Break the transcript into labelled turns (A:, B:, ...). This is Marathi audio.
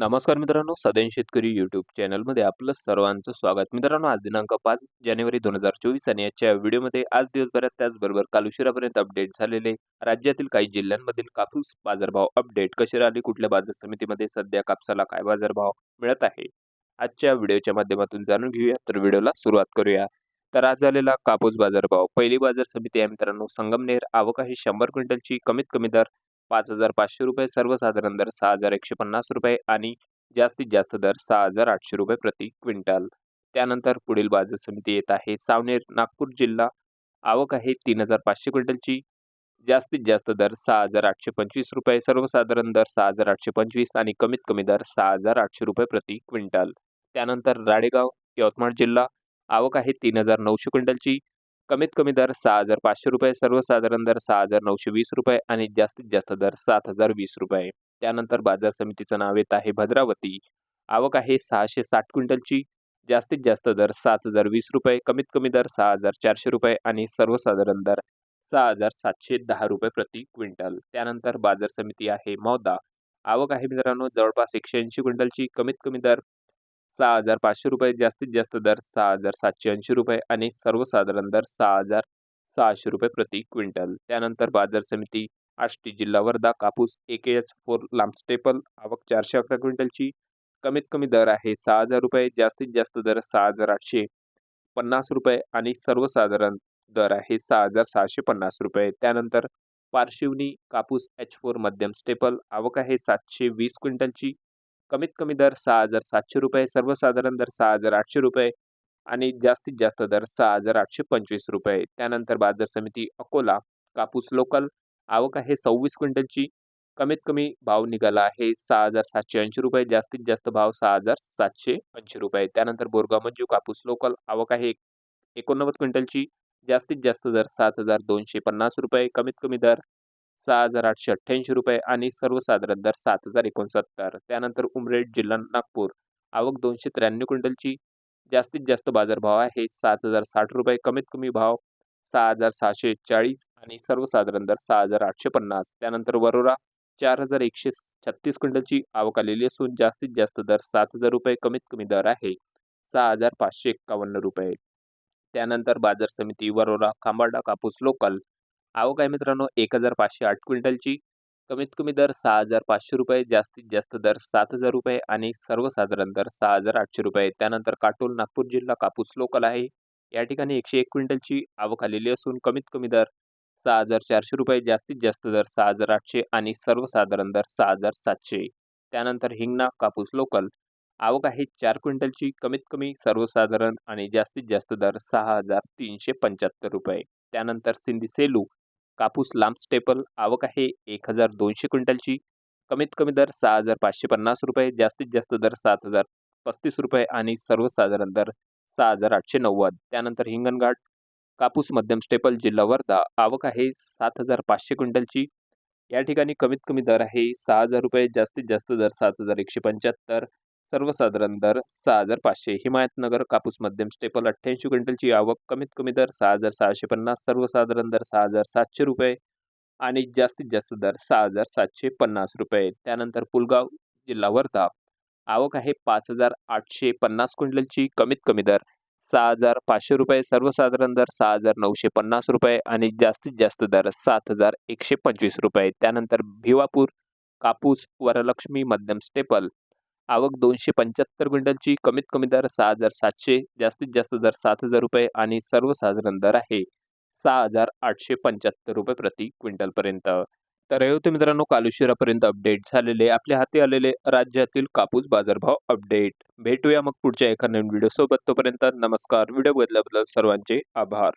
A: नमस्कार मित्रांनो सदैन शेतकरी यूट्यूब चॅनलमध्ये आपलं सर्वांचं स्वागत. मित्रांनो आज दिनांक पाच जानेवारी दोन हजार चोवीस आणि याच्या व्हिडिओमध्ये आज दिवसभरात त्याचबरोबर काल उशिरापर्यंत अपडेट झालेले राज्यातील काही जिल्ह्यांमधील कापूस बाजारभाव अपडेट कसे राहिले कुठल्या बाजार समितीमध्ये सध्या कापसाला काय बाजारभाव मिळत आहे आजच्या व्हिडिओच्या माध्यमातून जाणून घेऊया. तर व्हिडिओला सुरुवात करूया. तर आज झालेला कापूस बाजारभाव पहिली बाजार समिती आहे मित्रांनो संगमनेर. आवक आहे शंभर क्विंटलची कमीत कमी दर पाच हजार पाचशे रुपये सर्वसाधारण दर सहा हजार एकशे पन्नास रुपये आणि जास्तीत जास्त दर सहा हजार आठशे रुपये प्रति क्विंटल. त्यानंतर पुढील बाजार समिती येत आहे. सावनेर नागपूर जिल्हा आवक आहे तीन हजार पाचशे क्विंटलची. जास्तीत जास्त दर सहा हजार आठशे पंचवीस रुपये सर्वसाधारण दर सहा हजार आठशे पंचवीस आणि कमीत कमी दर सहा हजार आठशे रुपये प्रति क्विंटल. त्यानंतर राडेगाव यवतमाळ जिल्हा आवक आहे तीन हजार नऊशे क्विंटलची. कमीत कमी दर सहा हजार पाचशे रुपये सर्वसाधारण दर सहा हजार नऊशे वीस रुपये आणि जास्तीत जास्त दर सात हजार वीस रुपये. त्यानंतर बाजार समितीचं नाव येत आहे भद्रावती. आवक आहे सहाशे साठ क्विंटलची. जास्तीत जास्त दर सात हजार वीस रुपये कमीत कमी दर सहा हजार चारशे रुपये आणि सर्वसाधारण दर सहा हजार सातशे दहा रुपये प्रति क्विंटल. त्यानंतर बाजार समिती आहे मौदा. आवक आहे मित्रांनो जवळपास एकशे ऐंशी क्विंटलची. कमीत कमी दर सहा हजार पाचशे रुपये जास्तीत जास्त दर सहा हजार सातशे ऐंशी रुपये आणि सर्वसाधारण दर सहा हजार सहाशे रुपये प्रति क्विंटल. त्यानंतर बाजार समिती आष्टी जिल्हा वर्धा कापूस एक एच फोर लांब स्टेपल आवक चारशे अकरा क्विंटलची. कमीत कमी दर आहे सहा हजार रुपये जास्तीत जास्त दर सहा हजार आठशे पन्नास रुपये आणि सर्वसाधारण दर आहे सहा हजार सहाशे पन्नास रुपये. त्यानंतर पार्शिवनी कापूस एच फोर मध्यम स्टेपल आवक आहे सातशे वीस क्विंटलची. कमीत कमी दर सहा हजार सातशे रुपये सर्वसाधारण दर सहा हजार आठशे रुपये आणि जास्तीत जास्त दर सहा हजार आठशे पंचवीस रुपये. त्यानंतर बाजार समिती अकोला कापूस लोकल आवक आहे सव्वीस क्विंटलची. कमीत कमी भाव निघाला आहे सहा हजार सातशे ऐंशी रुपये जास्तीत जास्त भाव सहा हजार सातशे ऐंशी रुपये. त्यानंतर बोरगाव मंजू कापूस लोकल आवक आहे एकोणनव्वद क्विंटलची. जास्तीत जास्त दर सात हजार दोनशे पन्नास रुपये. कमीत कमी दर सहा हजार आठशे अठ्ठ्याऐंशी रुपये आणि सर्वसाधारण दर सात हजार एकोणसत्तर. त्यानंतर उमरेड जिल्हा नागपूर. आवक दोनशे त्र्याण्णव क्विंटलची. जास्तीत जास्त बाजारभाव आहे सात हजार साठ रुपये. कमीत कमी भाव सहा हजार सहाशे चाळीस आणि सर्वसाधारण दर सहा हजार आठशे पन्नास. त्यानंतर वरोरा चार हजार एकशे छत्तीस क्विंटलची आवक आलेली असून जास्तीत जास्त दर सात हजार रुपये. कमीत कमी दर आहे सहा हजार पाचशे एक्कावन्न रुपये. त्यानंतर बाजार समिती वरोरा खांबाडा कापूस लोकल आवक आहे मित्रांनो एक हजार पाचशे आठ क्विंटलची कमीत कमी दर सहा हजार पाचशे रुपये जास्तीत जास्त दर सात हजार रुपये आणि सर्वसाधारण दर सहा हजार आठशे रुपये. त्यानंतर काटोल नागपूर जिल्हा कापूस लोकल आहे. या ठिकाणी एकशे एक क्विंटलची आवक आलेली असून कमीत कमी दर सहा हजार चारशे रुपये जास्तीत जास्त दर सहा हजार आठशे आणि सर्वसाधारण दर सहा हजार सातशे. त्यानंतर हिंगणा कापूस लोकल आवक आहे चार क्विंटलची कमीत कमी सर्वसाधारण आणि जास्तीत जास्त दर सहा हजार तीनशे पंच्याहत्तर रुपये. त्यानंतर सिंधी सेलू. कापूस लांब स्टेपल आवक आहे एक हजार दोनशे क्विंटलची. कमीत कमी दर सहा हजार पाचशे पन्नास रुपये जास्तीत जास्त दर सात हजार पस्तीस रुपये आणि सर्वसाधारण दर सहा हजार आठशे नव्वद. त्यानंतर हिंगणघाट कापूस मध्यम स्टेपल जिल्हा वर्धा आवक आहे सात हजार पाचशे क्विंटलची. या ठिकाणी कमीत कमी दर आहे सहा हजार रुपये जास्तीत जास्त दर सात हजार एकशे पंच्याहत्तर. सर्वसाधारण दर सहा हजार पाचशे. हिमायतनगर कापूस मध्यम स्टेपल अठ्ठ्याऐंशी क्विंटलची आवक कमीत कमी दर सहा हजार सहाशे पन्नास. सर्वसाधारण दर सहा हजार सातशे रुपये आणि जास्तीत जास्त दर सहा हजार सातशे पन्नास रुपये. त्यानंतर पुलगाव जिल्हा वर्धा. आवक आहे पाच हजार आठशे पन्नास क्विंटलची कमीत कमी दर सहा हजार पाचशे रुपये. सर्वसाधारण दर सहा हजार नऊशे पन्नास रुपये आणि जास्तीत जास्त दर सात हजार एकशे पंचवीस रुपये. त्यानंतर भिवापूर कापूस वरलक्ष्मी मध्यम स्टेपल आवक दोनशे पंच्याहत्तर क्विंटलची कमीत कमी दर सहा हजार सातशे जास्तीत जास्त दर सात हजार रुपये आणि सर्वसाधारण दर आहे सहा हजार आठशे पंच्याहत्तर रुपये प्रति क्विंटलपर्यंत. तर हे होते मित्रांनो काल उशिरापर्यंत अपडेट झालेले. आपल्या हाती आलेले राज्यातील कापूस बाजारभाव अपडेट भेटूया मग पुढच्या एका नवीन व्हिडिओ सोबत. तोपर्यंत नमस्कार. व्हिडिओ बदल्याबद्दल सर्वांचे आभार.